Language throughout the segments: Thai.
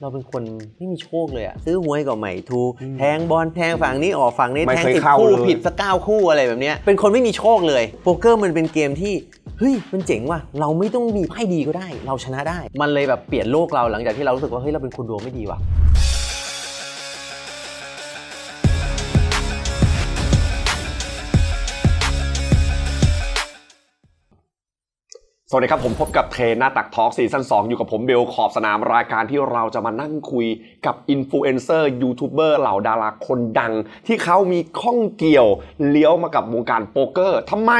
เราเป็นคนไม่มีโชคเลยอะซื้อหวยก็ไม่ถูกอืมแทงบอลแทงฝั่งนี้ออกฝั่งนี้ไม่แทงเคยติดเข้าคู่เลย ผิดสักเก้าคู่อะไรแบบเนี้ยเป็นคนไม่มีโชคเลย โป๊กเกอร์มันเป็นเกมที่เฮ้ยมันเจ๋งว่ะเราไม่ต้องมีไพ่ดีก็ได้ เราชนะได้ มันเลยแบบเปลี่ยนโลกเราหลังจากที่เรารู้สึกว่าเฮ้ยเราเป็นคนดวงไม่ดีว่ะ สวัสดีครับ ผมพบกับเทรนหน้าตักทอล์กซีซั่น2 อยู่กับผมเบลขอบสนามรายการที่เราจะมานั่งคุยกับอินฟลูเอนเซอร์ยูทูบเบอร์เหล่าดาราคนดัง ที่เขามีข้องเกี่ยวเลี้ยวมากับวงการโป๊กเกอร์ทำไม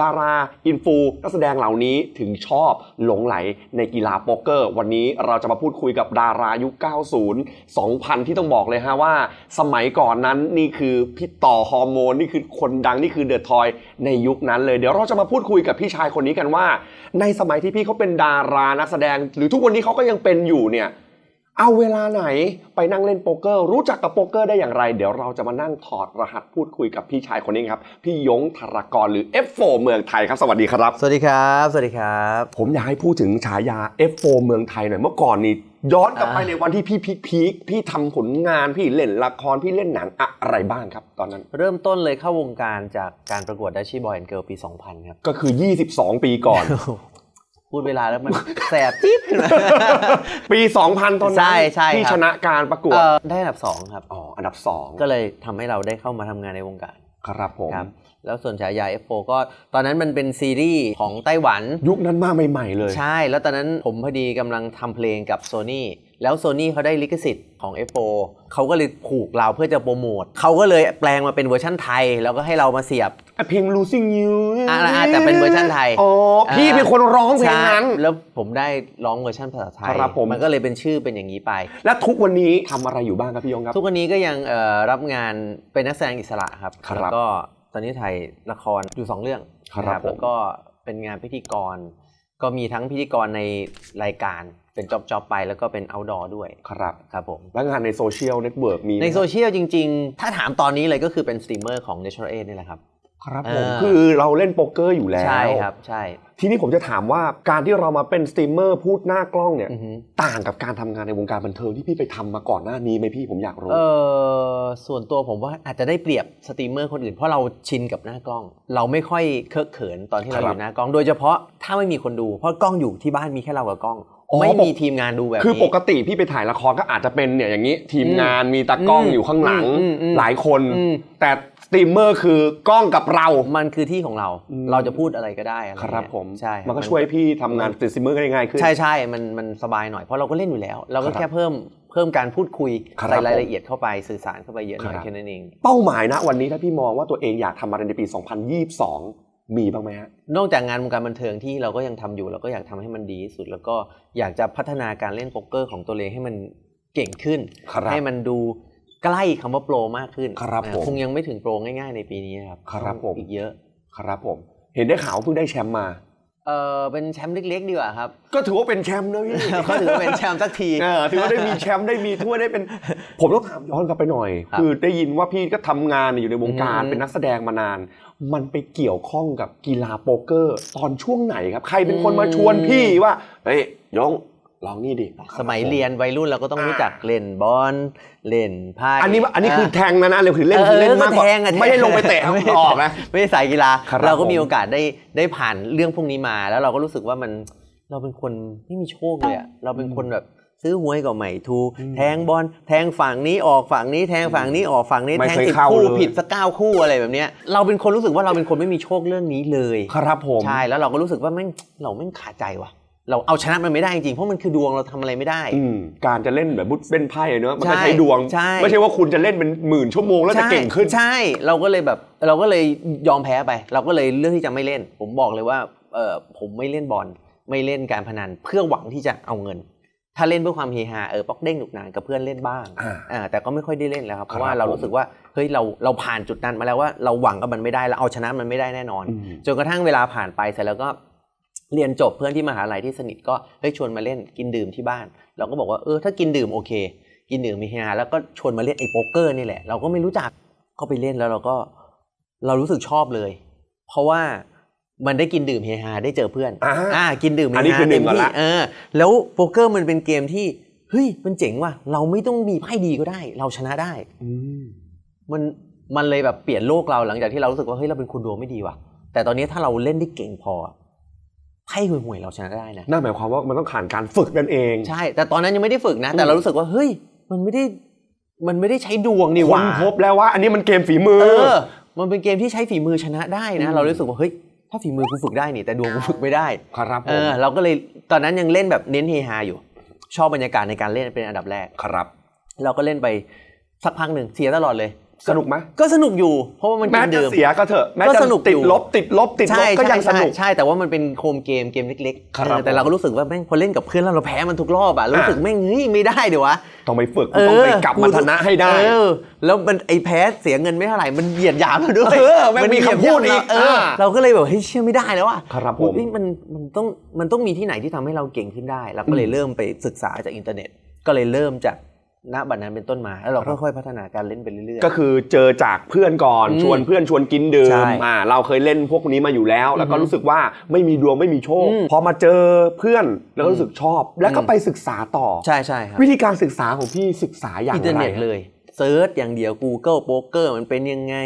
ดาราอินฟูนักแสดงเหล่านี้ถึงชอบหลงไหลในกีฬาโป๊กเกอร์ วันนี้เราจะมาพูดคุยกับดารายุค 90 2000 ที่ต้องบอกเลยฮะว่า สมัยก่อนนั้นนี่คือพี่ต่อฮอร์โมนนี่คือคนดังนี่คือเดอะทอยในยุคนั้นเลยเดี๋ยวเราจะมาพูดคุยกับพี่ชายคนนี้กันว่าในสมัยที่พี่เขาเป็นดารานักแสดง หรือทุกวันนี้เขาก็ยังเป็นอยู่เนี่ย เอาเวลาไหนไปนั่งเล่นโป๊กเกอร์ รู้จักกับโป๊กเกอร์ได้อย่างไร เดี๋ยวเราจะมานั่งถอดรหัสพูดคุยกับพี่ชายคนนี้ครับ พี่ยงธารกรหรือ F4 เมืองไทยครับ สวัสดีครับ สวัสดีครับ สวัสดีครับ ผมอยากให้พูดถึงฉายา F4 เมืองไทยหน่อย เมื่อก่อนนี่ ย้อนกลับไปอ่าในวันที่พี่พีคพีคพี่ทำผลงานพี่เล่นละครพี่เล่นหนังอะไรบ้างครับ ตอนนั้น เริ่มต้นเลยเข้าวงการจากการประกวดดัชชี่บอยแอนด์เกิร์ลปี 2000 ครับ ก็คือ 22 ปีก่อน พูดเวลาแล้วมันแสบจิ๊บขึ้นมาปี 2000 ตอนนั้นใช่ใช่ครับที่ชนะการประกวดเอ่อได้อันดับ 2 ครับอ๋ออันดับ 2 ก็เลยทำให้เราได้เข้ามาทำงานในวงการครับผมครับ แล้วส่วนฉายา F4 ก็ตอนนั้นมันเป็นซีรีส์ของไต้หวัน ยุคนั้นมาใหม่ ๆ เลย ใช่ แล้วตอนนั้นผมพอดีกำลังทำเพลงกับ Sony แล้ว Sony เขาได้ลิขสิทธิ์ของ F4 เขาก็เลยผูกเราเพื่อจะโปรโมทเขาก็เลยแปลงมาเป็นเวอร์ชั่นไทย แล้วก็ให้เรามาเสียบเพลง losing you อะอะแต่เป็นเวอร์ชันไทย อ๋อ พี่เป็นคนร้องเพลงใช่นั้น แล้วผมได้ร้องเวอร์ชันภาษาไทยครับผม มันก็เลยเป็นชื่อเป็นอย่างนี้ไป และทุกวันนี้ทำอะไรอยู่บ้างครับพี่ยงครับ ทุกวันนี้ก็ยังเอ่อรับงานเป็นนักแสดงอิสระครับครับแล้วก็ ตอนนี้ถ่ายละครอยู่สองเรื่องครับนะผมแล้วก็เป็นงานพิธีกร ก็มีทั้งพิธีกรในรายการเป็นจ็อบจอบไปแล้วก็เป็น outdoor ด้วยครับครับผมแล้วงานในโซเชียลเน็ตเวิร์กมีไหมในโซเชียลจริง ๆ ถ้าถามตอนนี้เลยก็คือเป็นสตรีมเมอร์ของ Natural Aid นี่แหละครับ ครับเอผมอคือเราเล่นโป๊กเกอร์อยู่แล้ว ใช่ครับ ใช่ ทีนี้ผมจะถามว่าการที่เรามาเป็นสตรีมเมอร์พูดหน้ากล้องเนี่ยอือฮึต่างกับการทำงานในวงการบันเทิงที่พี่ไปทำมาก่อนหน้านี้ไหมพี่ผมอยากรู้ เออส่วนตัวผมว่าอาจจะได้เปรียบสตรีมเมอร์คนอื่นเพราะเราชินกับหน้ากล้อง เราไม่ค่อยเคอะเขินตอนที่เราคอรับยู่หน้ากล้อง โดยเฉพาะถ้าไม่มีคนดู เพราะกล้องอยู่ที่บ้านมีแค่เรากับกล้องอ๋อ ไม่มีทีมงานดูแบบนี้คือปกติพี่ไปถ่ายละครก็อาจจะเป็นเนี่ยอย่างนี้ทีมงานมีตากล้องอืมอยู่ข้างหลังอืมอืมหลายคนอืมแต่สตรีมเมอร์คือกล้องกับเรา มันคือที่ของเราอืมเราจะพูดอะไรก็ได้อะไรครับเงี้ยผมใช่ครับมันก็ช่วยพี่ทำงานเป็นสตรีมเมอร์ได้ง่ายขึ้นใช่ใช่มันมันสบายหน่อยเพราะเราก็เล่นอยู่แล้ว เราก็ครับแค่เพิ่มเพิ่มการพูดคุยครับใส่รายละเอียดเข้าไปสื่อสารเข้าไปเยอะหน่อยครับแค่นั้นเอง เป้าหมายนะวันนี้ถ้าพี่มองว่าตัวเองอยากทำอะไรในปี 2022 มีบ้างไหมฮะนอกจากงานวงการบันเทิงที่เราก็ยังทำอยู่เราก็อยากทำให้มันดีที่สุด แล้วก็อยากจะพัฒนาการเล่นโป๊กเกอร์ของตัวเองให้มันเก่งขึ้นครับให้มันดูใกล้คำว่าโปรมากขึ้นครับอ่าผมคงยังไม่ถึงโปรง่ายๆในปีนี้นะครับครับผมอีกเยอะครับผม เห็นได้ข่าวว่าเพิ่งได้แชมป์มาเออเป็นแชมป์เล็กๆดีกว่าครับ ก็ถือว่าเป็นแชมป์นะพี่ก็ถือว่าเป็นแชมป์สักทีเออถือว่าได้มีแชมป์ได้มีถ้วยได้เป็น ผมต้องถามย้อนกลับไปหน่อยครับคือได้ยินว่าพี่ก็ทำงานอยู่ในวงการอืมเป็นนักแสดงมานาน มันไปเกี่ยวข้องกับกีฬาโป๊กเกอร์ ตอนช่วงไหนครับ ใครเป็นคนมาชวนพี่ว่าเฮ้ยยงลองนี่ดิสมัยเรียนวัยรุ่นเราก็ต้องรู้จักเล่นบอลเล่นไพ่อันนี้อันนี้คือเแทงนะนะเร็วคือเล่นออคือเล่นมากกว่าแทงอะแทงไม่ได้ลงไปเตะไม่ได้ออกนะไม่ได้สายกีฬาครับเราก็ผมมีโอกาสได้ได้ผ่านเรื่องพวกนี้มา แล้วเราก็รู้สึกว่ามันเราเป็นคนไม่มีโชคเลยอะเราเป็นคนแบบ ซื้อหวยก็ไม่ถูกอืมแทงบอลแทงฝั่งนี้ออกฝั่งนี้แทงฝั่งนี้ออกฝั่งนี้ไม่แทงเคยติดเข้าคู่เลยผิดสักเก้าคู่อะไรแบบเนี้ยเราเป็นคนรู้สึกว่าเราเป็นคนไม่มีโชคเรื่องนี้เลย ครับผมใช่แล้วเราก็รู้สึกว่าแม่งเราแม่งขาดใจว่ะเราเอาชนะมันไม่ได้จริงๆเพราะมันคือดวงเราทำอะไรไม่ได้อืมการจะเล่นแบบบุเล่นไพ่เนอะมันก็ใช่ใช้ดวงใช่ไม่ใช่ว่าคุณจะเล่นเป็นหมื่นชั่วโมงแล้วจะเก่งขึ้น ใช่ เราก็เลยแบบเราก็เลยยอมแพ้ไป เราก็เลยเลือกที่จะไม่เล่น ผมบอกเลยว่าเออผมไม่เล่นบอลไม่เล่นการพนันเพื่อหวังที่จะเอาเงิน ถ้าเล่นเพื่อความเฮฮาเออป๊อกเด้งหนุกหนานกับเพื่อนเล่นบ้างอ่าอ่าแต่ก็ไม่ค่อยได้เล่นแล้วครับเพราะว่าครับเราผมรู้สึกว่าเฮ้ยเราเราผ่านจุดนั้นมาแล้วว่าเราหวังกับมันไม่ได้เราเอาชนะมันไม่ได้แน่นอนอืมจนกระทั่งเวลาผ่านไปเสร็จแล้วก็เรียนจบเพื่อนที่มหาลัยที่สนิทก็เฮ้ยชวนมาเล่นกินดื่มที่บ้าน เราก็บอกว่าเออถ้ากินดื่มโอเค กินดื่มมีเฮฮาแล้วก็ชวนมาเล่นไอ้โป๊กเกอร์นี่แหละเราก็ไม่รู้จักก็ไปเล่นแล้วเราก็เรารู้สึกชอบเลย เพราะว่า มันได้กินดื่มเฮฮาได้เจอเพื่อนอ่าอ่ากินดื่มเฮอันนี้ฮาคือหนึ่เต็งมก่อนที่ละ เออ แล้วโป๊กเกอร์มันเป็นเกมที่เฮ้ยมันเจ๋งว่ะเราไม่ต้องมีไพ่ดีก็ได้ เราชนะได้อืมมันมันเลยแบบเปลี่ยนโลกเราหลังจากที่เรารู้สึกว่าเฮ้ยเราเป็นคนดวงไม่ดีว่ะ แต่ตอนนี้ถ้าเราเล่นได้เก่งพอไพ่ห่วยๆเราชนะได้นะ นั่นหมายความว่ามันต้องผ่านการฝึกนั่นเอง ใช่ แต่ตอนนั้นยังไม่ได้ฝึกนะ แต่อืมเรารู้สึกว่าเฮ้ย มันไม่ได้ มันไม่ได้ใช้ดวงนี่หคว่านพบแล้วว่าอันนี้มันเกมฝีมือ เออ มันเป็นเกมที่ใช้ฝีมือชนะได้นะอืมเรารู้สึกว่าเฮ้ย ถ้าฝีมือกูฝึกได้นี่แต่ดวงกูฝึกไม่ได้ครับผเอมอเราก็เลยตอนนั้นยังเล่นแบบเน้นเฮฮาอยู่ ชอบบรรยากาศในการเล่นเป็นอันดับแรก ครับ เราก็เล่นไปสักพักหนึ่งเสียตลอดเลย สนุกไหมก็สนุกอยู่ เพราะว่ามันแม้เกมจะเดิม เสียก็เถอะแม้ก็จะสนุกติอดยู่ ลบ ติดลบติดลบใช่ก็ยังสใช่นุกใช่แต่ว่ามันเป็นโคมเกมเกมเล็กๆครับ เออแต่เราก็รู้สึกว่าแม่งพอเล่นกับเพื่อนแล้วเราแพ้มันทุกรอบอะรู้สึกแม่งเฮ้ยไม่ได้เดี๋ยววะ ต้องไปฝึกต้องไปกลับมาชนะให้ได้ เออแล้วมันไอแพ้เสียเงินไม่เท่าไหร่ มันเหยียดหยามเราด้วยเออแม่งมีคำพูดอีกเอออ่าเราก็เลยแบบเฮ้ยเชื่อไม่ได้แล้วอะครับผม เฮ้ยมันมันต้องมันต้องมีที่ไหนที่ทำให้เราเก่งขึ้นได้ เราก็เลยอืมเริ่มไปศึกษาจากอินเทอร์เน็ต ก็เลยเริ่มจาก ณบัดนั้นเป็นต้นมาแล้วเราครับค่อยๆพัฒนาการเล่นไปเรื่อยๆ ก็คือเจอจากเพื่อนก่อนอืมชวนเพื่อนชวนกินดื่ใช่มอ่าเราเคยเล่นพวกนี้มาอยู่แล้ว แล้วก็อือฮึรู้สึกว่าไม่มีดวงไม่มีโชคอืมพอมาเจอเพื่อนแล้วก็รู้สึกชอบ แล้วก็อืมไปศึกษาต่อใช่ใช่ครับวิธีการศึกษาของพี่ศึกษาอย่างอินเทอร์ไรเน็ตเลยเซิร์ชอย่างเดียว Google โป๊กเกอร์มันเป็นยังไง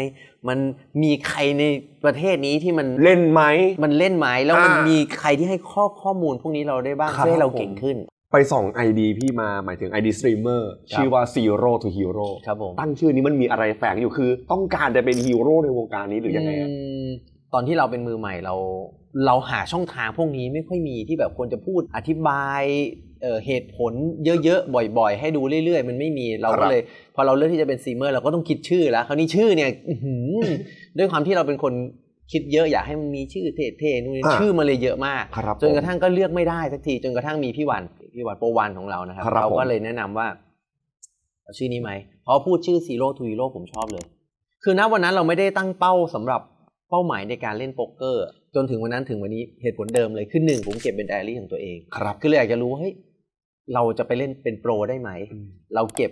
มันมีใครในประเทศนี้ที่มันเล่นไหมมันเล่นไหมแล้วมันอ่ามีมีใครที่ให้ข้อข้อมูลพวกนี้เราได้บ้างครับเพื่อให้เราผมเก่งขึ้น ไปส่อง ID พี่มาหมายถึง ID streamer ชื่อว่า Zero to Hero ครับผมตั้งชื่อนี้มันมีอะไรแฝงอยู่คือ ต้องการจะเป็นฮีโร่ในวงการนี้หรือยังไงอะอืมตอนที่เราเป็นมือใหม่เรา เราหาช่องทางพวกนี้ไม่ค่อยมีที่แบบควรจะพูดอธิบายเอ่อเหตุผลเยอะๆ บ่อยๆ ให้ดูเรื่อยๆ มันไม่มีเราครัก็บเลย พอเราเลือกที่จะเป็นซีเมอร์เราก็ต้องคิดชื่อแล้วคราวนี้ชื่อเนี่ยอื้อหือด้วยความที่เราเป็นคน คิดเยอะอยากให้มันมีชื่อเท่ๆนู่นนี่ชื่อมาเลยเยอะมาก ครับจนกระทั่งก็เลือกไม่ได้สักที จนกระทั่งมีพี่วันพี่วันโปรวันของเรานะครับครับเราผมก็เลยแนะนำว่าเอาชื่อนี้ไหมเพราะพูดชื่อซีโร่ทูฮีโร่ผมชอบเลย คือณวันนั้นเราไม่ได้ตั้งเป้าสำหรับเป้าหมายในการเล่นโป๊กเกอร์ จนถึงวันนั้นถึงวันนี้เหตุผลเดิมเลยคือหนึ่งผมเก็บเป็นไดอารี่ของตัวเอง ครับคือเลยอยากจะรู้ว่าเฮ้ยเราจะไปเล่นเป็นโปรได้ไหม เราเก็บ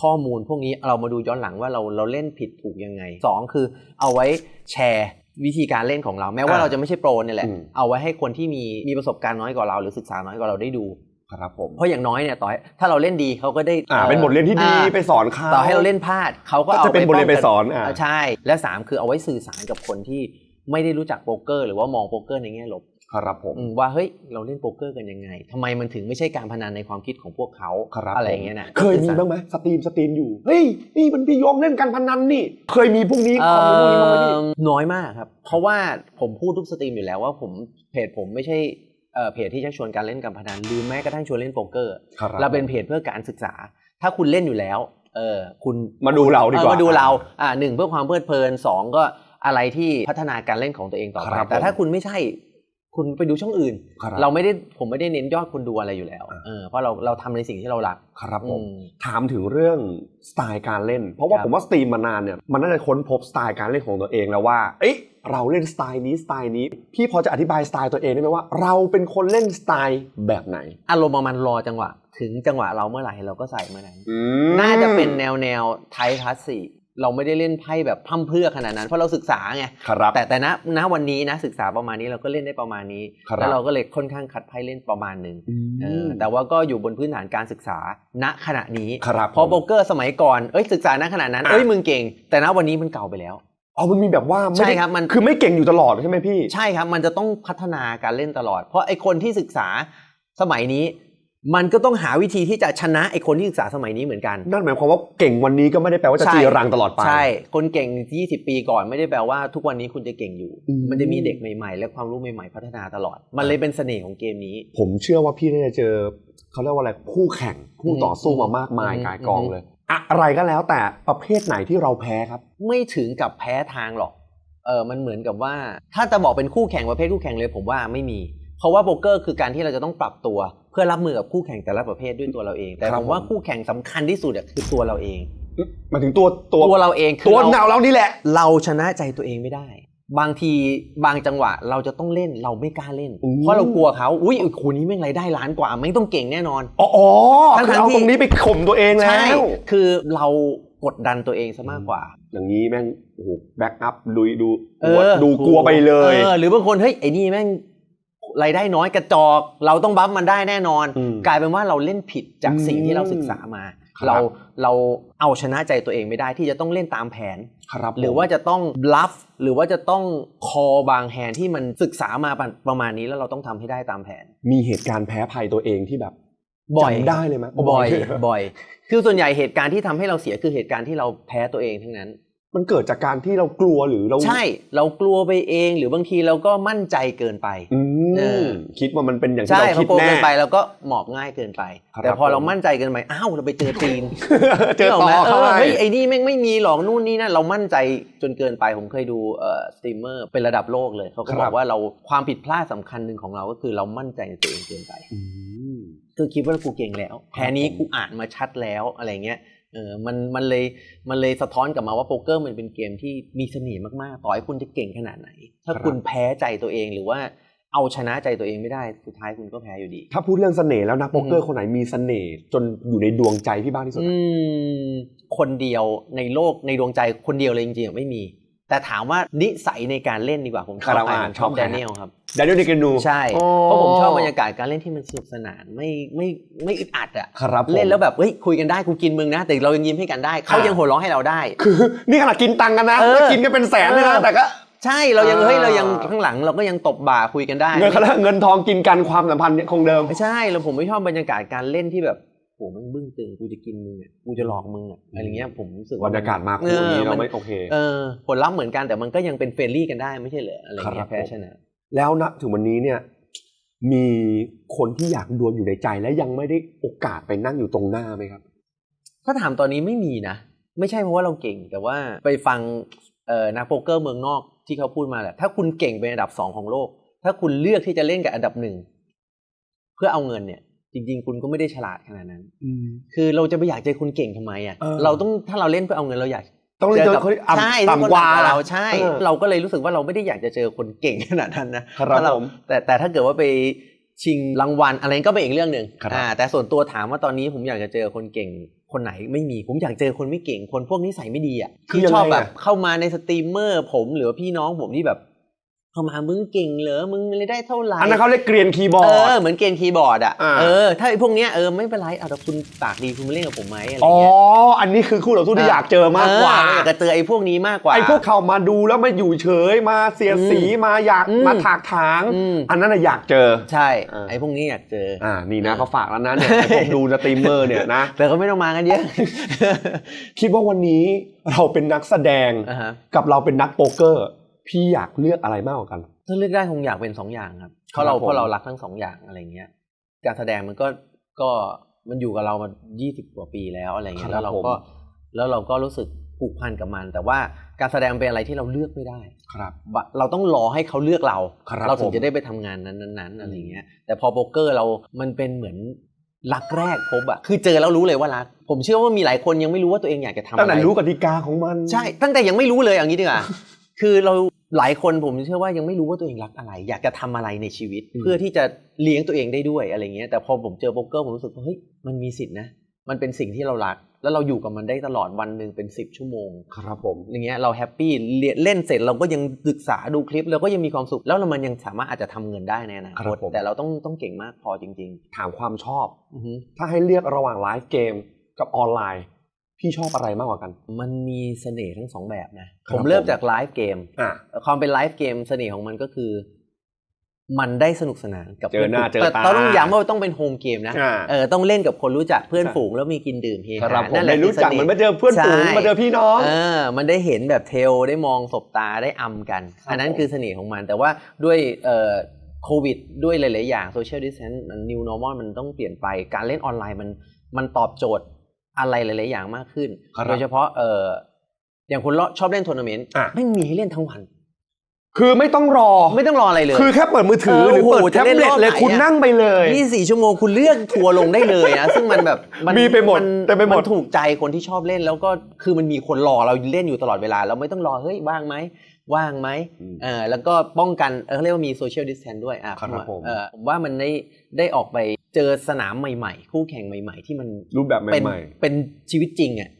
ข้อมูลพวกนี้เรามาดูย้อนหลังว่าเราเราเล่นผิดถูกยังไงสองคือเอาไว้แชร์ วิธีการเล่นของเรา แม้ว่าอ่าเราจะไม่ใช่โปรเนี่ยแหละอืมเอาไว้ให้คนที่มีมีประสบการณ์น้อยกว่าเรา หรือศึกษาน้อยกว่าเราได้ดูครับผมเพราะอย่างน้อยเนี่ยต่อให้ถ้าเราเล่นดีเขาก็ได้อ่าเป็นบทเรียนที่ดีอ่าไปสอนเขาต่อให้เราเล่นพลาดเขาก็ก็เอาจะเป็นบทเรียนไปสอนป้งกัอ่าใช่ และสามคือเอาไว้สื่อสารกับคนที่ไม่ได้รู้จักโป๊กเกอร์ หรือว่ามองโป๊กเกอร์ในแง่ลบ ครับผมอืมว่าเฮ้ยเราเล่นโป๊กเกอร์กันยังไงทำไมมันถึงไม่ใช่การพนันในความคิดของพวกเขาครับอะไรอย่างเงี้ยนะเคยมีบ้างไหมสตรีมสตรีมอยู่เฮ้ยนี่มันพี่โยงเล่นการพนันนี่ เคยมีพวกนี้เอ่คอมเมนต์พวกนี้บ้างไหมพี่อน้อยมากครับ เพราะว่าผมพูดทุกสตรีมอยู่แล้วว่าผมเพจผมไม่ใช่เอ่อเพจที่ชักชวนการเล่นการพนันหรือแม้กระทั่งชวนเล่นโป๊กเกอร์ครับเราเป็นเพจเพื่อการศึกษา ถ้าคุณเล่นอยู่แล้วเออคุณมาดูเราดีกว่าออมาดูเราอ่าหนึ่งเพื่อความเพลิดเพลินสองก็อะไรที่พัฒนาการเล่นของตัวเองต่อไปครับแต่ถ้าผมคุณไม่ใช่ คุณไปดูช่องอื่น ครับเราไม่ได้ผมไม่ได้เน้นยอดคนดูอะไรอยู่แล้วอ่า เออเพราะเราเราทำในสิ่งที่เรารัก ครับผมอืมถามถึงเรื่องสไตล์การเล่น เพราะว่าครับ ผมว่าสตรีมมานานเนี่ยมันน่าจะค้นพบสไตล์การเล่นของตัวเองแล้วว่า เอ๊ะเราเล่นสไตล์นี้สไตล์นี้พี่พอจะอธิบายสไตล์ตัวเองได้ไหมว่า เราเป็นคนเล่นสไตล์แบบไหนอารมณ์ประมาณรอจังหวะ ถึงจังหวะเราเมื่อไหร่เราก็ใส่เมื่อนั้นอืมน่าจะเป็นแนวแนวไทยคลาสสิก เราไม่ได้เล่นไพ่แบบพร่ำเพรื่อขนาดนั้นเพราะเราศึกษาไงครับแต่แต่ณณวันนี้นะศึกษาประมาณนี้เราก็เล่นได้ประมาณนี้ครับแล้วเราก็เลยค่อนข้างคัดไพ่เล่นประมาณหนึ่งอืมเออแต่ว่าก็อยู่บนพื้นฐานการศึกษาณขณะนี้ครับเพอโบรกเกอร์สมัยก่อนเอ้ยศึกษาณขณะนั้นอะเอ้ยมึงเก่ง แต่ณวันนี้มันเก่าไปแล้วอ๋อมันมีแบบว่าไม่ใช่ได้ครับมันคือไม่เก่งอยู่ตลอดใช่ไหมพี่ ใช่ครับมันจะต้องพัฒนาการเล่นตลอด เพราะไอคนที่ศึกษาสมัยนี้ มันก็ต้องหาวิธีที่จะชนะไอคนที่ศึกษาสมัยนี้เหมือนกันนั่นหมายความว่าเก่งวันนี้ก็ไม่ได้แปลว่าจะใช่จีรังตลอดไป ใช่ คนเก่ง 20 ปีก่อนไม่ได้แปลว่าทุกวันนี้คุณจะเก่งอยู่อืมมันจะมีเด็กใหม่ ๆ และความรู้ใหม่ๆ พัฒนาตลอด มันเลยเป็นเสน่ห์ของเกมนี้ ผมเชื่อว่าพี่น่าจะเจอเขาเรียกว่าอะไรคู่แข่งคู่ต่อสู้มามากมายอืมกายกองเลย อะไรก็แล้วแต่ประเภทไหนที่เราแพ้ครับ ไม่ถึงกับแพ้ทางหรอกเออมันเหมือนกับว่า ถ้าจะบอกเป็นคู่แข่งประเภทคู่แข่งเลย ผมว่าไม่มี เพราะว่าโบรกเกอร์คือการที่เราจะต้องปรับตัวเพื่อรับมือกับคู่แข่งแต่ละประเภทด้วยตัวเราเอง แต่ครับผมว่าผมคู่แข่งสำคัญที่สุดอะคือตัวเราเองมาถึงตัวตัวตัวเราเองคือตัวเราเงาเรานี่แหละ เราชนะใจตัวเองไม่ได้ บางทีบางจังหวะเราจะต้องเล่นเราไม่กล้าเล่นอืมเพราะเรากลัวเขาอุ้ยคนนี้แม่งรายได้ล้านกว่าไม่งต้องเก่งแน่นอนอ๋ออ๋อทั้งๆคือเอาที่ตรงนี้ไปข่มตัวเองแล้ใช่วคือเรากดดันตัวเองซะมากกว่า อย่างนี้แม่งโอ้โหแบ็กอัพดูดูเออดูกลัวไปเลยออหรือบางคนเฮ้ยไอ้นี่แม่ง รายได้น้อยกระจอก เราต้องบัฟมันได้แน่นอน อืมกลายเป็นว่าเราเล่นผิดจากสิ่งที่เราศึกษามา ครับ เราเราเอาชนะใจตัวเองไม่ได้ที่จะต้องเล่นตามแผน ครับหรือว่าจะต้องบลัฟหรือว่าจะต้องคอบางแฮนด์ที่มันศึกษามาประประมาณนี้แล้วเราต้องทำให้ได้ตามแผน มีเหตุการณ์แพ้ภัยตัวเองที่แบบบ่อยจำได้เลยไหมบ่อยเลยบ่อย คือส่วนใหญ่เหตุการณ์ที่ทำให้เราเสียคือเหตุการณ์ที่เราแพ้ตัวเองทั้งนั้น มันเกิดจากการที่เรากลัวหรือเราใช่ เรากลัวไปเองหรือบางทีเราก็มั่นใจเกินไปอืเอมอคิดว่ามันเป็นอย่างที่ใช่เราพอคิดโกลัวแน่ เกินไปเราก็หมอบง่ายเกินไป ครับแต่พอเราผม มั่นใจเกินไปอ้าวเราไปเจอตีน เจอนึกกต่ไหมอเอเข้าอไป เฮ้ยไอ้นี่แม่งไม่มีหรอกนู่นนี่นั่นเรามั่นใจจนเกินไปผมเคยดูเอ่อสตรีมเมอร์เป็นระดับโลกเลยเขาก็บครัอบ กว่าเราความผิดพลาดสำคัญหนึ่งของเราก็คือเรามั่นใจในตัวเองเกินไป อืม คือคิดว่ากูเก่งแล้วแพ้นี้กูอ่านมาชัดแล้วอะไรเงี้ย เออมันมันเลยมันเลยสะท้อนกลับมาว่าโป๊กเกอร์มันเป็นเกมที่มีเสน่ห์มากๆ ต่อให้คุณจะเก่งขนาดไหน ถ้าคุณแพ้ใจตัวเองหรือว่าเอาชนะใจตัวเองไม่ได้สุดท้ายคุณก็แพ้อยู่ดี ถ้าพูดเรื่องเสน่ห์แล้วนักโป๊กเกออืร์มคนไหนมีเสน่ห์จนอยู่ในดวงใจพี่บ้างที่สุดอืมคนเดียวในโลกในดวงใจคนเดียวเลยจริงๆอะไม่มี แต่ถามว่านิสัยในการเล่นดีกว่าผมชอบครับใครอ่าผมชชออบบใครแดเนียลครับ ดานิเอลเดเกนูใช่โอ้เพราะผมชอบบรรยากาศการเล่นที่มันสนุกสนานไม่ไม่ไม่อึดอัดอะครับผมเล่นแล้วแบบเฮ้ยคุยกันได้กูกินมึงนะ แต่เรายังยิ้มให้กันได้เขายังหัวเราะให้เราได้ คือนี่ขนาดกินตังค์กันนะเออแล้วกินกันเป็นแสนเลยนะเออแต่ก็ใช่เรายังอ่าเฮ้ยเรายังข้างหลังเราก็ยังตบบ่าคุยกันได้ เงินเงินทองกินกันความสัมพันธ์คงเดิมไม่ใช่แล้วผมไม่ชอบบรรยากาศการเล่นที่แบบโหมันบึ้งตึงกูจะกินมึงอะกูจะหลอกมึงอะอะไรเงี้ยผมรู้สึกบรว่รยากาศมาคู่นี้ออเราไม่นโอเคเออผลลัพธ์เหมือนกันแต่มันก็ยังเป็นเฟรนลี่กันได้ไม่ใช่เหรออะไรครัเงี้บยแพ้ผมชนะ แล้วนะถึงวันนี้เนี่ยมีคนที่อยากดวลอยู่ในใจและยังไม่ได้โอกาสไปนั่งอยู่ตรงหน้าไหมครับ ถ้าถามตอนนี้ไม่มีนะ ไม่ใช่เพราะว่าเราเก่ง แต่ว่าไปฟังเอ่อนักโป๊กเกอร์เมืองนอกที่เขาพูดมาแหละ ถ้าคุณเก่งเป็นอันดับสองของโลก ถ้าคุณเลือกที่จะเล่นกับอันดับหนึ่งเพื่อเอาเงินเนี่ย จริง ๆ คุณก็ไม่ได้ฉลาดขนาดนั้นคือเราจะไปอยากเจอคนเก่งทำไมอะเออเราต้องถ้าเราเล่นเพื่อเอาเงินเราอยาก ต้องเล่นเจเจออกับคนที่ใช่ต่ำกว่าที่คนต่ำเราใช่เออเราก็เลยรู้สึกว่าเราไม่ได้อยากจะเจอคนเก่งขนาดนั้นนะครับถ้าเราผมแต่แต่ถ้าเกิดว่าไปชิงรางวัลอะไรก็เป็นอีกเรื่องหนึ่งครับอ่าแต่ส่วนตัวถามว่าตอนนี้ผมอยากจะเจอคนเก่งคนไหนไม่มีผมอยากเจอคนไม่เก่งคนพวกนิสัยไม่ดีอะคือที่ชอบยังไงอะแบบเข้ามาในสตรีมเมอร์ผมหรือว่าพี่น้องผมที่แบบ เข้ามามึงเก่งเหรอมึงไม่ได้เท่าไหร่อันนั้นเขาเรียกเกรียนคีย์บอเอร์ดอเหมือนเกมคีย์บอร์ดอะอ่าเออถ้าไอ้พวกเนี้ยเออไม่เป็นไรเอาแต่คุณปากดีคุณมาเล่นกับผมไหมอะไรอ๋อเงี้ยอันนี้คือคู่ต่อสู้ที่อยากเจอมากกว่าเอออยากจะเจอไอ้พวกนี้มากกว่า ไอ้พวกเขามาดูแล้วมาอยู่เฉยมาเสียดสีมาอยากอืมมาถากถาง อืม อันนั้นน่ะอยากเจอ ใช่อ่าไอ้พวกนี้อยากเจออ่านี่นะเขาฝากแล้วนะเนี่ยไอ้พวกดูสตรีมเมอร์เนี่ยนะ แต่ก็ไม่ต้องมากันเยอะ คิดว่าวันนี้เราเป็นนักแสดง อ่าฮะ กับเราเป็นนักโป๊กเกอร์ พี่อยากเลือกอะไรมากกว่ากัน ถ้าเลือกได้คงอยากเป็นสองอย่างครับเพครับราะเราผมเพราะเรารักทั้งสองอย่างอะไรเงี้ยการแสดงมันก็ก็มันอยู่กับเรามา 20 กว่าปีแล้วอะไรเงี้ยแล้วเราก็แล้วเราก็รู้สึกผูกพันกับมัน แต่ว่าการแสดงเป็นอะไรที่เราเลือกไม่ได้ ครับบะเราต้องรอให้เขาเลือกเราครับเราถึผงมจะได้ไปทำงานนั้นๆๆอะไรเงี้ย แต่พอโป๊กเกอร์เรา มันเป็นเหมือนรักแรกพบอะคือเจอแล้วรู้เลยว่ารัก ผมเชื่อว่ามีหลายคนยังไม่รู้ว่าตัวเองอยากจะทำตั้งอะไรแต่รู้กติกาของมัน ใช่ ตั้งแต่ยังไม่รู้เลยอย่างนี้ดีกว่า คือเรา หลายคนผมเชื่อว่ายังไม่รู้ว่าตัวเองรักอะไร อยากจะทำอะไรในชีวิตอืมเพื่อที่จะเลี้ยงตัวเองได้ด้วยอะไรเงี้ยแต่พอผมเจอโป๊กเกอร์ผมรู้สึกว่าเฮ้ยมันมีสิทธินะมันเป็นสิ่งที่เรารัก แล้วเราอยู่กับมันได้ตลอดวันหนึ่งเป็นสิบชั่วโมง ครับผมอย่างเงี้ยเราแฮปปี้เรียนเล่นเสร็จเราก็ยังศึกษาดูคลิปเราก็ยังมีความสุข แล้วเรามันยังสามารถอาจจะทำเงินได้ในอนาคครับตผมแต่เราต้องต้องเก่งมากพอจริงถามความชอบๆอือฮึถ้าให้เลือกระหว่างไลฟ์เกมกับออนไลน์ พี่ชอบอะไรมากกว่ากัน มันมีเสน่ห์ทั้งสองแบบนะครับผมเริ่มผมจากไลฟ์เกมอ่าความเป็นไลฟ์เกมเสน่ห์ของมันก็คือ มันได้สนุกสนานกับเจอหน้าพื่เจอแต่ตาแต่ต้องย้ำว่าต้องเป็นโฮมเกมนะอ่าเออต้องเล่นกับคนรู้จักเพื่อนใช่ฝูงแล้วมีกินดื่มเฮคฮารับผมนั่นแหละได้รู้จักคืเหมือนสมาเจอเพื่อนฝูงใช่มาเจอพี่น้องเออมันได้เห็นแบบเทลได้มองสบตาได้อำกันครับอันนั้นผมคือเสน่ห์ของมัน แต่ว่าด้วยเอ่อโควิดด้วยหลาย ๆ อย่างโซเชียลดิสแทนมันนิวนอร์มอลมันต้องเปลี่ยนไปการเล่นออนไลน์มันมันตอบโจทย์ อะไรหลาย ๆ อย่างมากขึ้น ครับโดยเฉพาะเอ่ออย่างคนชอบเล่นทัวร์นาเมนต์อะ ไม่งมีให้เล่นทั้งวัน คือไม่ต้องรอ ไม่ต้องรออะไรเลย คือแค่เปิดมือถือเออหรือเปิดโอ้โหแท็บจะเล่นเล็ตรอบเลยไหนคุณอะนั่งไปเลยยี่สี่ชั่วโมงคุณเลือกทัวร์ลงได้เลยนะ ซึ่งมันแบบนมีไปหมดนเต็มไปหมด นถูกใจคนที่ชอบเล่นแล้วก็คือมันมีคนรอเราเล่นอยู่ตลอดเวลา เราไม่ต้องรอ เฮ้ย ว่างไหมว่างไหมอืมเออแล้วก็ป้องกันเออเขาเรียกว่ามีโซเชียลดิสแทนด้วยอะครับผม เออผมว่ามันได้ได้ออกไป เจอสนามใหม่ๆ คู่แข่งใหม่ ๆ ที่มันรูปแบบเป็นใหม่เป็นชีวิตจริงอะ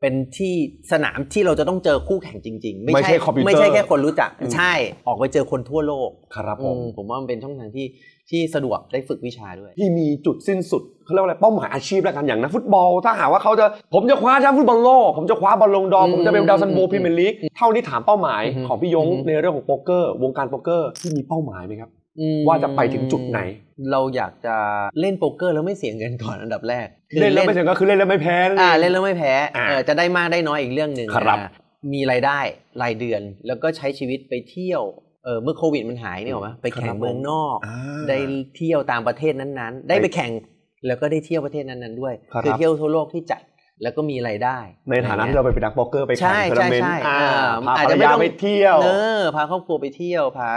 เป็นที่สนามที่เราจะต้องเจอคู่แข่งจริง ๆ ไม่ใช่คอมพิวเตอร์ไม่ใช่แค่คนรู้จักอืมใช่ออกไปเจอคนทั่วโลกครับผอืมมผมว่ามันเป็นช่องทางที่ที่สะดวกได้ฝึกวิชาด้วยพี่มีจุดสิ้นสุดเขาเรียกว่าอะไรเป้าหมายอาชีพแล้วกันอย่างนักฟุตบอล ถ้าหากว่าเขาจะผมจะคว้าแชมป์ฟุตบอลโลกผมจะคว้าบอลลงดอร์อืมผมจะเป็นดาวซันโบอืมพรีเมียร์ลีกเท่านี้ถามเป้าหมายอืมของพี่ยงอืมในเรื่องของโป๊กเกอร์ วงการโป๊กเกอร์ที่มีเป้าหมายไหมครับอืม ว่าจะไปถึงจุดไหน เราอยากจะเล่นโป๊กเกอร์แล้วไม่เสียเงินก่อนอันดับแรกคือเล่นแล้วไม่ถึงก็คือเล่นแล้วไม่แพ้นั่นอ่าเองเล่นแล้วไม่แพ้อ่าเออจะได้มากได้น้อยอีกเรื่องหนึ่งครับอ่ามีรายได้รายเดือนแล้วก็ใช้ชีวิตไปเที่ยวเออเมื่อโควิดมันหายนี่หรอไหมไปแข่งเมืองนอกอ่าได้เที่ยวตามประเทศนั้นๆ ได้ไปแข่งแล้วก็ได้เที่ยวประเทศนั้นๆด้วยครับคือเที่ยวทั่วโลกที่จัดแล้วก็มีรายได้ ในฐานะที่เราไปเป็นนักโป๊กเกอร์ไปแข่งใช่ทัวร์นาเมนต์ใช่ใช่อ่าอ่าพาอาจภรจะรไม่ยาต้องไปเที่ยวเออพาครอบครัวไปเที่ยวพา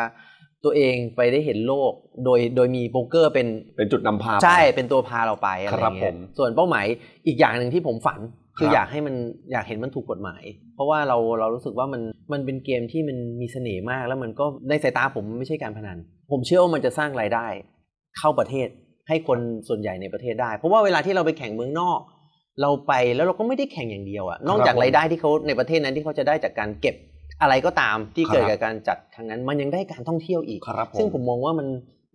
ตัวเองไปได้เห็นโลก โดยโดยมีโป๊กเกอร์เป็นเป็นจุดนำพาไปใช่เป็นตัวพาเราไปอะไรครับเงี้ผยมส่วนเป้าหมายอีกอย่างหนึ่งที่ผมฝันคือครับอยากให้มันอยากเห็นมันถูกกฎหมาย เพราะว่าเราเรารู้สึกว่ามันมันเป็นเกมที่มันมีเสน่ห์มาก แล้วมันก็ในสายตาผมไม่ใช่การพนัน ผมเชื่อว่ามันจะสร้างรายได้ เข้าประเทศให้คนส่วนใหญ่ในประเทศได้ เพราะว่าเวลาที่เราไปแข่งเมืองนอก เราไปแล้วเราก็ไม่ได้แข่งอย่างเดียวอะนอกจากผมรายได้ที่เขาในประเทศนั้นที่เขาจะได้จากการเก็บ อะไรก็ตามที่เกิดครับจากการจัดทางนั้น มันยังได้การท่องเที่ยวอีกครับผมซึ่งผมมองว่ามัน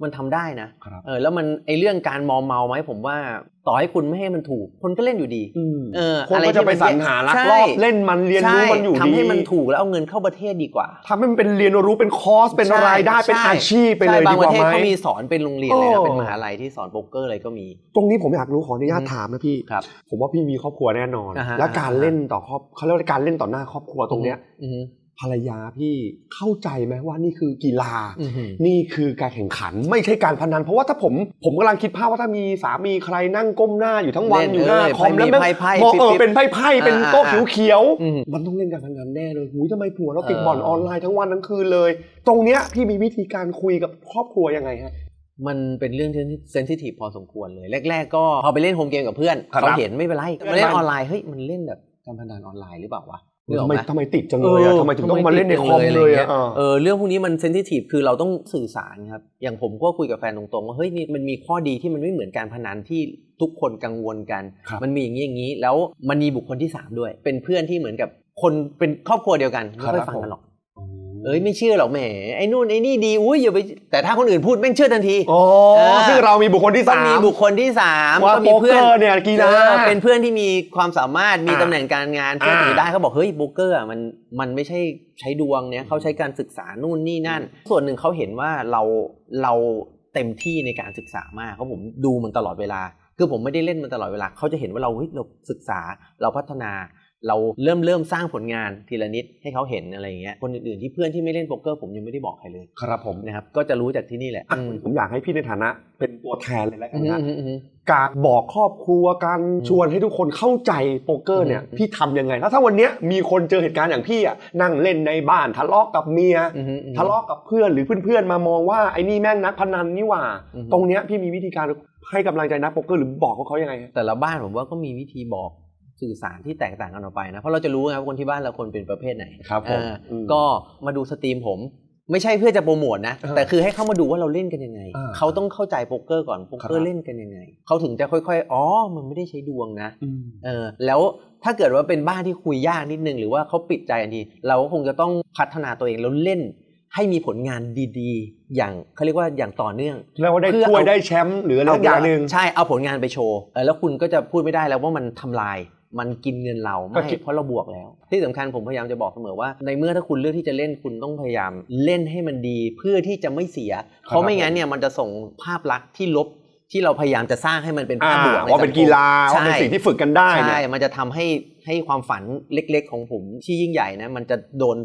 มันทำได้นะครับเออแล้วมันไอเรื่องการมอมเมาไหมผมว่าต่อให้คุณไม่ให้มันถูก คนก็เล่นอยู่ดีอืมเออคนอะไรก็ที่จะไปมันสรรหาลักใช่ลอบเล่นมันเรียนรู้มันอยู่ใช่ดีทำให้มันถูกแล้วเอาเงินเข้าประเทศดีกว่าทำให้มันเป็นเรียนรู้เป็นคอร์สเป็นใช่รายได้เป็นใช่อาชีพไปเลยใช่บาดีงกประว่าเทศไหมเขามีสอนเป็นโรงเรียนเลยโอ้นะเป็นมหาลัยที่สอนโป๊กเกอร์อะไรก็มี ตรงนี้ผมอยากรู้ขออนุญาตอืมถามนะพี่ครับผมว่าพี่มีครอบครัวแน่นอนอ่าฮะและการอ่าฮะเล่นต่อครอบเขาเรียกว่าการเล่นต่อหน้าครอบครัวตรงเนี้ยอือฮึ ภรรยาพี่เข้าใจไหมว่านี่คือกีฬาอือฮึนี่คือการแข่งขันไม่ใช่การพนัน เพราะว่าถ้าผมผมกำลังคิดภาพว่าถ้ามีสามีใครนั่งก้มหน้าอยู่ทั้งวันเล่นอยู่หน้าเออคอมไพ่แล้วมีแม่งไพ่ไพ่มองเออปิ๊บเป็นไพ่ไพ่เป็นโต๊ะอ่าเขียวอืมๆมันต้องเล่นการพนันแน่เลยหูยทำไมผัวเราติดเออบ่อนออนไลน์ทั้งวันทั้งคืนเลย ตรงเนี้ยพี่มีวิธีการคุยกับครอบครัวยังไงฮะมันเป็นเรื่องที่เซนซิทีฟพอสมควรเลย แรก ๆ ก็พอไปเล่นโฮมเกมกับเพื่อนครับเขาเห็นไม่เป็นไรเพื่อนมาเล่นมันออนไลน์เฮ้ยมันเล่นแบบการพนันออนไลน์หรือเปล่าวะนึกออก ทำไมไหมทำไมติดจังเลยอะทำไมถึงต้องมาเล่นในคอมเลยอะเออเออเรื่องพวกนี้มันเซนซิทีฟคือเราต้องสื่อสารครับ อย่างผมก็คุยกับแฟนตรงๆว่าเฮ้ยนี่มันมีข้อดีที่มันไม่เหมือนการพนันที่ทุกคนกังวลกันครับมันมีอย่างนี้อย่างนี้ แล้วมันมีบุคคลที่สามด้วย เป็นเพื่อนที่เหมือนกับคนเป็นครอบครัวเดียวกันไม่ค่อยฟังกันหรอก เอ้ยไม่เชื่อหรอกแหมไอ้นู่นไอ้นี่ดีอุ้ยอย่าไปแต่ถ้าคนอื่นพูดแม่งเชื่อทันทีอ๋อเออซึ่งเรามีบุคคลที่ต้องสามมีบุคคลที่สามว่าก็มีเพื่อนโป๊กเกอร์เนี่ยกีฬาเออเป็นเพื่อนที่มีความสามารถมีอ่าตำแหน่งการงานเชื่อถืออ่าได้เขาบอกเฮ้ยโบรกเกอร์อะมันมันไม่ใช่ใช้ดวงเนี่ยเขาใช้การศึกษานู่นนี่นั่น ส่วนหนึ่งเขาเห็นว่าเราเราเต็มที่ในการศึกษามากเพราะผมดูมันตลอดเวลา คือผมไม่ได้เล่นมันตลอดเวลาเขาจะเห็นว่าเราเฮ้ยเราศึกษาเราพัฒนา เราเริ่มเริ่มสร้างผลงานทีละนิดให้เขาเห็นอะไรอย่างเงี้ยคนอื่นๆที่เพื่อนที่ไม่เล่นโป๊กเกอร์ผมยังไม่ได้บอกใครเลยครับผมนะครับก็จะรู้จากที่นี่แหละอะอืมผมอยากให้พี่ในฐานะ เป็นตัวแทนเลยแล้วกัอืนมนะอืมอืมการบอกครอบครัวการอืมชวนให้ทุกคนเข้าใจโป๊กเกอร์เนี่ยอืมพี่ทำยังไงแล้วถ้าวันเนี้ยมีคนเจอเหตุการณ์อย่างพี่อะนั่งเล่นในบ้านทะเลาะกับเมียอืมอืมทะเลาะกับเพื่อนหรือเพื่อนๆมามองว่าไอ้นี่แม่งนักพนันนี่หว่าอืมตรงเนี้ยพี่มีวิธีการให้กำลังใจนักโป๊กเกอร์หรือบอกเขายังไงฮะแต่ละบ้านผมว่าก็มีวิธีบอก สื่อสารที่แตกต่างกันออกไปนะเพราะเราจะรู้ไงว่าคนที่บ้านเราคนเป็นประเภทไหนครับผมอ่าอืมก็มาดูสตรีมผม ไม่ใช่เพื่อจะโปรโมทนะเออแต่คือให้เข้ามาดูว่าเราเล่นกันยังไงอ่าเขาต้องเข้าใจโป๊กเกอร์ก่อนโป๊กเกอครัร์บเล่นกันยังไงเขาถึงจะค่อยๆอ๋อมันไม่ได้ใช้ดวงนะอืมเออแล้วถ้าเกิดว่าเป็นบ้านที่คุยยากนิดนึงหรือว่าเขาปิดใจทันทีเราก็คงจะต้องพัฒนาตัวเองแล้วเล่นให้มีผลงานดีๆ อย่างเขาเรียกว่าอย่างต่อเนื่องแล้วว่าได้เพื่อถ้วยเอาได้แชมป์หรืออะไรสักอย่างหนึ่งใช่เอาผลงานไปโชว์เออแล้วคุณก็จะพูดไม่ได้แล้วว่ามันทำลาย มันกินเงินเราก็ไม่คิดเพราะเราบวกแล้ว ที่สำคัญผมพยายามจะบอกเสมอว่า ในเมื่อถ้าคุณเลือกที่จะเล่นคุณต้องพยายามเล่นให้มันดีเพื่อที่จะไม่เสีย เพราะไม่งั้นเนี่ยมันจะส่งภาพลักษณ์ที่ลบที่เราพยายามจะสร้างให้มันเป็นอ่าภาพบวกในว่าเป็นสังคมกีฬาว่าใช่เป็นสิ่งที่ฝึกกันได้เนี่ใช่ยมันจะทำให้ให้ความฝันเล็ก ๆ ของผมที่ยิ่งใหญ่นะมันจะโดน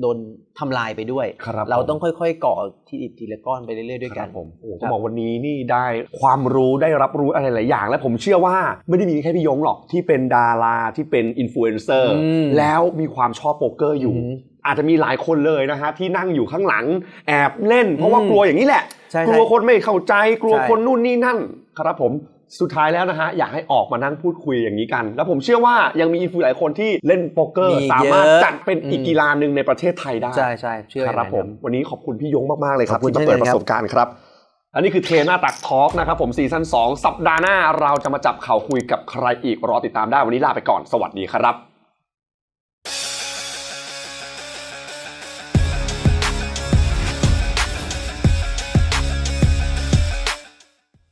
โดนทำลายไปด้วย ครับเราผมต้องค่อยๆ ก่อทีละทีละก้อนไปเรื่อยๆด้วยกันครับผมโอ้ครัก็บบอกวันนี้นี่ได้ความรู้ได้รับรู้อะไรหลายอย่าง และผมเชื่อว่าไม่ได้มีแค่พี่ยงหรอกที่เป็นดาราที่เป็นอินฟลูเอนเซอร์อืมแล้วมีความชอบโป๊กเกอร์อยู่อืมอาจจะมีหลายคนเลยนะฮะที่นั่งอยู่ข้างหลังแอบเล่น เพราะว่าอืมกลัวอย่างนี้แหละใช่กใช่ลัวคนไม่เข้าใจกลัวใช่คนนู่นนี่นั่น ครับผม สุดท้ายแล้วนะฮะ อยากให้ออกมานั่งพูดคุยอย่างนี้กัน แล้วผมเชื่อว่ายังมีอินฟลูหลายคนที่เล่นโป๊กเกอร์ มีสามารถเยอะจัดเป็นอีกอืมกีฬาหนึ่งในประเทศไทยได้ใช่ใช่เชื่ออย่างครับนั้นผม วันนี้ขอบคุณพี่ยงมาก ๆ เลยครับขอบคุณที่มาเปิดเช่นปกันครับ ระสบการณ์ครับ อันนี้คือเทรนหน้าตักทอล์กนะครับผมซีซั่น2 สัปดาห์หน้าเราจะมาจับเข่าคุยกับใครอีกรอติดตามได้วันนี้ลาไปก่อนสวัสดีครับ